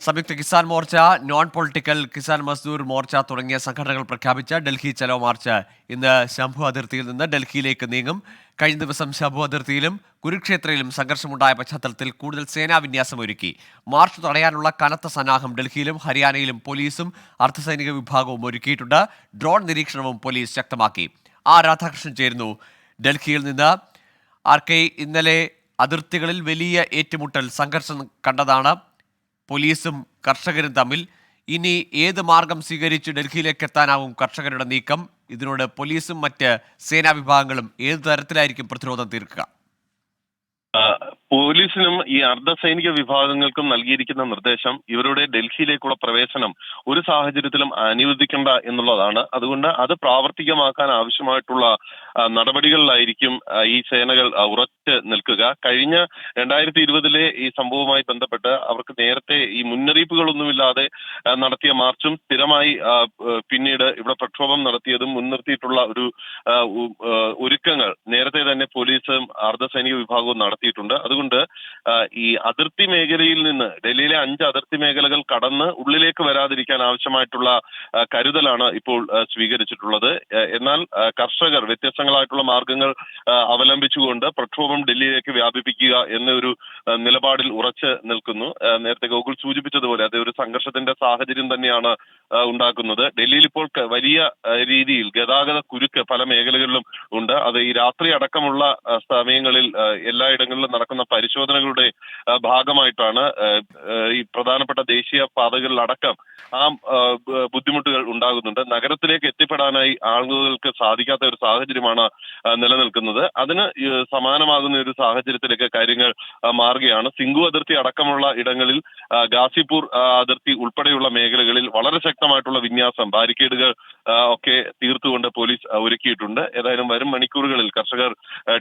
സംയുക്ത Kisan Morcha non political Kisan Mazdoor Morcha തുടങ്ങിയ സംഘടനകൾ പ്രഖ്യാപിച്ച ഡൽഹി ചലോ മാർച്ച്. ഇന്ന് ശംഭു അതിർത്തിയിൽ നിന്ന് ഡൽഹിയിലേക്ക് നീങ്ങും. കഴിഞ്ഞ ദിവസം ശംഭു അതിർത്തിയിലും കുരുക്ഷേത്രയിലും സംഘർഷമുണ്ടായ പശ്ചാത്തലത്തിൽ കൂടുതൽ സേനാ വിന്യാസം ഒരുക്കി. മാർച്ച് തടയാനുള്ള കനത്ത സന്നാഹം ഡൽഹിയിലും ഹരിയാനയിലും പോലീസും അർദ്ധസൈനിക വിഭാഗവും ഒരുക്കിയിട്ടുണ്ട്. ഡ്രോൺ നിരീക്ഷണവും പോലീസ് ശക്തമാക്കി. ആ രാധാകൃഷ്ണൻ ചേരുന്നു. ഡൽഹിയിൽ നിന്ന് ആർ കെ ഇന്നലെ അതിർത്തികളിൽ വലിയ ഏറ്റുമുട്ടൽ സംഘർഷം കണ്ടതാണ്. പോലീസും കർഷകരും തമ്മിൽ ഇനി ഏത് മാർഗം സ്വീകരിച്ച് ഡൽഹിയിലേക്ക് എത്താനാവും കർഷകരുടെ നീക്കം? ഇതിനോട് പോലീസും മറ്റ് സേനാ വിഭാഗങ്ങളും ഏത് തരത്തിലായിരിക്കും പ്രതിരോധം തീർക്കുക? പോലീസിനും ഈ അർദ്ധസൈനിക വിഭാഗങ്ങൾക്കും നൽകിയിരിക്കുന്ന നിർദ്ദേശം ഇവരുടെ ഡൽഹിയിലേക്കുള്ള പ്രവേശനം ഒരു സാഹചര്യത്തിലും അനുവദിക്കേണ്ട എന്നുള്ളതാണ്. അതുകൊണ്ട് അത് പ്രാവർത്തികമാക്കാൻ ആവശ്യമായിട്ടുള്ള നടപടികളിലായിരിക്കും ഈ സേനകൾ ഉറച്ച് നിൽക്കുക. കഴിഞ്ഞ രണ്ടായിരത്തി ഇരുപതിലെ ഈ സംഭവവുമായി ബന്ധപ്പെട്ട് അവർക്ക് നേരത്തെ ഈ മുന്നറിയിപ്പുകളൊന്നുമില്ലാതെ നടത്തിയ മാർച്ചും സ്ഥിരമായി പിന്നീട് ഇവിടെ പ്രക്ഷോഭം നടത്തിയതും മുൻനിർത്തിയിട്ടുള്ള ഒരു ഒരുക്കങ്ങൾ നേരത്തെ തന്നെ പോലീസും അർദ്ധസൈനിക വിഭാഗവും നടത്തിയിട്ടുണ്ട്. അതുകൊണ്ട് ആ, ഈ അതിർത്തി മേഖലയിൽ നിന്ന് ഡൽഹിയിലെ അഞ്ച് അതിർത്തി മേഖലകൾ കടന്ന് ഉള്ളിലേക്ക് വരാതിരിക്കാൻ ആവശ്യമായിട്ടുള്ള കരുതലാണ് ഇപ്പോൾ സ്വീകരിച്ചിട്ടുള്ളത്. എന്നാൽ കർഷകർ വ്യത്യസ്തങ്ങളായിട്ടുള്ള മാർഗങ്ങൾ അവലംബിച്ചുകൊണ്ട് പ്രക്ഷോഭം ഡൽഹിയിലേക്ക് വ്യാപിപ്പിക്കുക എന്നൊരു നിലപാടിൽ ഉറച്ച് നിൽക്കുന്നു. നേരത്തെ ഗോകുൽ സൂചിപ്പിച്ചതുപോലെ അത് ഒരു സംഘർഷത്തിന്റെ സാഹചര്യം തന്നെയാണ് ഉണ്ടാക്കുന്നത്. ഡൽഹിയിൽ ഇപ്പോൾ വലിയ രീതിയിൽ ഗതാഗത കുരുക്ക് പല മേഖലകളിലും ഉണ്ട്. അത് ഈ രാത്രി അടക്കമുള്ള സമയങ്ങളിൽ എല്ലായിടങ്ങളിലും നടക്കുന്ന പരിശോധനകളുടെ ഭാഗമായിട്ടാണ് ഈ പ്രധാനപ്പെട്ട ദേശീയ പാതകളിലടക്കം ആ ബുദ്ധിമുട്ടുകൾ ഉണ്ടാകുന്നുണ്ട്. നഗരത്തിലേക്ക് എത്തിപ്പെടാനായി ആളുകൾക്ക് സാധിക്കാത്ത ഒരു സാഹചര്യമാണ് നിലനിൽക്കുന്നത്. അതിന് സമാനമാകുന്ന ഒരു സാഹചര്യത്തിലേക്ക് കാര്യങ്ങൾ മാറുകയാണ്. സിംഗു അതിർത്തി അടക്കമുള്ള ഇടങ്ങളിൽ ഗാസിപൂർ അതിർത്തി ഉൾപ്പെടെയുള്ള മേഖലകളിൽ വളരെ ശക്തമായിട്ടുള്ള വിന്യാസം ബാരിക്കേഡുകൾ ഒക്കെ തീർത്തുകൊണ്ട് പോലീസ് ഒരുക്കിയിട്ടുണ്ട്. ഏതായാലും വരും മണിക്കൂറുകളിൽ കർഷകർ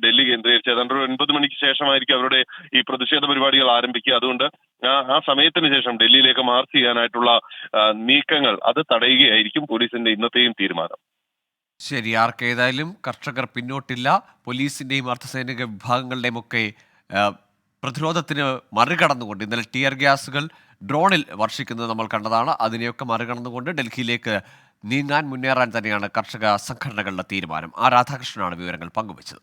ഡൽഹി കേന്ദ്രീകരിച്ച്. ഏതാണ്ട് ഒരു ഒൻപത് മണിക്ക് ശേഷമായിരിക്കും അവരുടെ ഈ പ്രതിഷേധ പരിപാടികൾ ആരംഭിക്കുക. അതുകൊണ്ട് ആ സമയത്തിന് ശേഷം ഡൽഹിയിലേക്ക് മാർച്ച് ചെയ്യാനായിട്ടുള്ള നീക്കങ്ങൾ അത് തടയുകയായിരിക്കും പോലീസിന്റെ ഇന്നത്തെയും തീരുമാനം. ശരി ആർക്ക് ഏതായാലും കർഷകർ പിന്നോട്ടില്ല. പോലീസിന്റെയും അർദ്ധസൈനിക വിഭാഗങ്ങളുടെയും ഒക്കെ പ്രതിരോധത്തിന് മറികടന്നുകൊണ്ട് ഇന്നലെ ടിയർ ഗ്യാസുകൾ ഡ്രോണിൽ വർഷിക്കുന്നത് നമ്മൾ കണ്ടതാണ്. അതിനെയൊക്കെ മറികടന്നുകൊണ്ട് ഡൽഹിയിലേക്ക് നീങ്ങാൻ മുന്നേറാൻ തന്നെയാണ് കർഷക സംഘടനകളുടെ തീരുമാനം. ആ രാധാകൃഷ്ണനാണ് വിവരങ്ങൾ പങ്കുവച്ചത്.